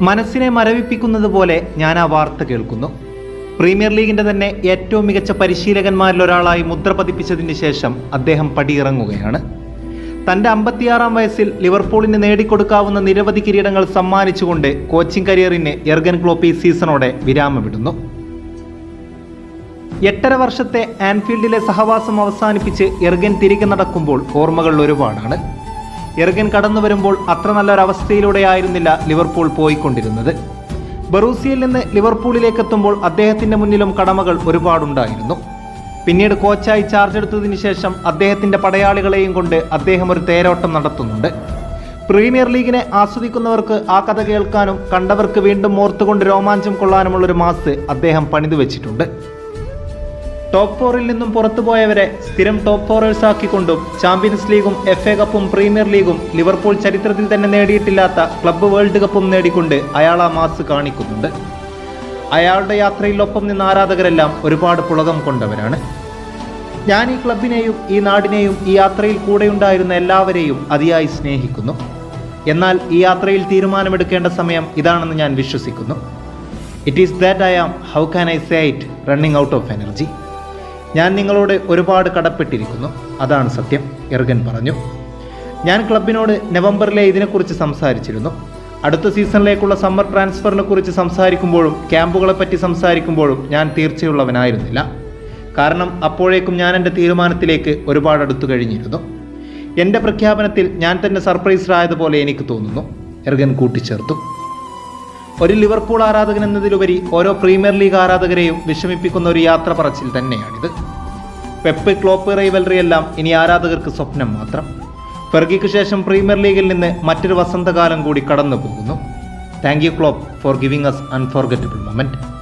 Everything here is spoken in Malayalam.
മനസ്സിനെ മരവിപ്പിക്കുന്നത് പോലെ ഞാൻ ആ വാർത്ത കേൾക്കുന്നു. പ്രീമിയർ ലീഗിന്റെ തന്നെ ഏറ്റവും മികച്ച പരിശീലകന്മാരിൽ ഒരാളായി മുദ്ര പതിപ്പിച്ചതിന് ശേഷം അദ്ദേഹം പടിയിറങ്ങുകയാണ്. തന്റെ അമ്പത്തിയാറാം വയസ്സിൽ ലിവർപൂളിന് നേടിക്കൊടുക്കാവുന്ന നിരവധി കിരീടങ്ങൾ സമ്മാനിച്ചുകൊണ്ട് കോച്ചിംഗ് കരിയറിന് എർഗൻ ക്ലോപ്പ് ഈ സീസണോടെ വിരാമമിടുന്നു. എട്ടര വർഷത്തെ ആൻഫീൽഡിലെ സഹവാസം അവസാനിപ്പിച്ച് എർഗൻ തിരികെ നടക്കുമ്പോൾ ഓർമ്മകൾ ഒരുപാടാണ്. എർഗൻ കടന്നു വരുമ്പോൾ അത്ര നല്ലൊരവസ്ഥയിലൂടെയായിരുന്നില്ല ലിവർപൂൾ പോയിക്കൊണ്ടിരുന്നത്. ബറൂസിയയിൽ നിന്ന് ലിവർപൂളിലേക്ക് എത്തുമ്പോൾ അദ്ദേഹത്തിന്റെ മുന്നിലും കടമകൾ ഒരുപാടുണ്ടായിരുന്നു. പിന്നീട് കോച്ചായി ചാർജ് എടുത്തതിന് ശേഷം അദ്ദേഹത്തിന്റെ പടയാളികളെയും കൊണ്ട് അദ്ദേഹം ഒരു തേരോട്ടം നടത്തുന്നുണ്ട്. പ്രീമിയർ ലീഗിനെ ആസ്വദിക്കുന്നവർക്ക് ആ കഥ കേൾക്കാനും കണ്ടവർക്ക് വീണ്ടും ഓർത്തുകൊണ്ട് രോമാഞ്ചം കൊള്ളാനുമുള്ളൊരു മാസ് അദ്ദേഹം പണിതു വെച്ചിട്ടുണ്ട് ടോപ്പ് ഫോറിൽ നിന്നും പുറത്തുപോയവരെ സ്ഥിരം ടോപ്പ് ഫോറേഴ്സ് ആക്കിക്കൊണ്ടും ചാമ്പ്യൻസ് ലീഗും എഫ് എ കപ്പും പ്രീമിയർ ലീഗും ലിവർപൂൾ ചരിത്രത്തിൽ തന്നെ നേടിയിട്ടില്ലാത്ത ക്ലബ്ബ് വേൾഡ് കപ്പും നേടിക്കൊണ്ട് അയാൾ ആ മാസ് കാണിക്കുന്നുണ്ട്. അയാളുടെ യാത്രയിൽ ഒപ്പം നിന്ന ആരാധകരെല്ലാം ഒരുപാട് പുളകം കൊണ്ടവരാണ്. ഞാൻ ഈ ക്ലബിനെയും ഈ നാടിനെയും ഈ യാത്രയിൽ കൂടെയുണ്ടായിരുന്ന എല്ലാവരെയും അതിയായി സ്നേഹിക്കുന്നു. എന്നാൽ ഈ യാത്രയിൽ തീരുമാനമെടുക്കേണ്ട സമയം ഇതാണെന്ന് ഞാൻ വിശ്വസിക്കുന്നു. It is that I am how can I say it running out of energy ഞാൻ നിങ്ങളോട് ഒരുപാട് കടപ്പെട്ടിരിക്കുന്നു. അതാണ് സത്യം എർഗൻ പറഞ്ഞു. ഞാൻ ക്ലബിനോട് നവംബറിലെ ഇതിനെക്കുറിച്ച് സംസാരിച്ചിരുന്നു. അടുത്ത സീസണിലേക്കുള്ള സമ്മർ ട്രാൻസ്ഫറിനെ കുറിച്ച് സംസാരിക്കുമ്പോഴും ക്യാമ്പുകളെ പറ്റി സംസാരിക്കുമ്പോഴും ഞാൻ തീർച്ചയുള്ളവനായിരുന്നില്ല. കാരണം അപ്പോഴേക്കും ഞാൻ എന്റെ തീരുമാനത്തിലേക്ക് ഒരുപാട് അടുത്തു കഴിഞ്ഞിരുന്നു. എന്റെ പ്രഖ്യാപനത്തിൽ ഞാൻ തന്നെ സർപ്രൈസ്ഡായതുപോലെ എനിക്ക് തോന്നുന്നു എർഗൻ കൂട്ടിച്ചേർത്തു. ഒരു ലിവർപൂൾ ആരാധകൻ എന്നതിലുപരി ഓരോ പ്രീമിയർ ലീഗ് ആരാധകരെയും വിഷമിപ്പിക്കുന്ന ഒരു യാത്ര പറച്ചിൽ തന്നെയാണിത്. പെപ്പ് ക്ലോപ്പ് റൈവൽറി എല്ലാം ഇനി ആരാധകർക്ക് സ്വപ്നം മാത്രം. ഫെർഗിക്ക് ശേഷം പ്രീമിയർ ലീഗിൽ നിന്ന് മറ്റൊരു വസന്തകാലം കൂടി കടന്നു പോകുന്നു thank you Klopp for giving us unforgettable moment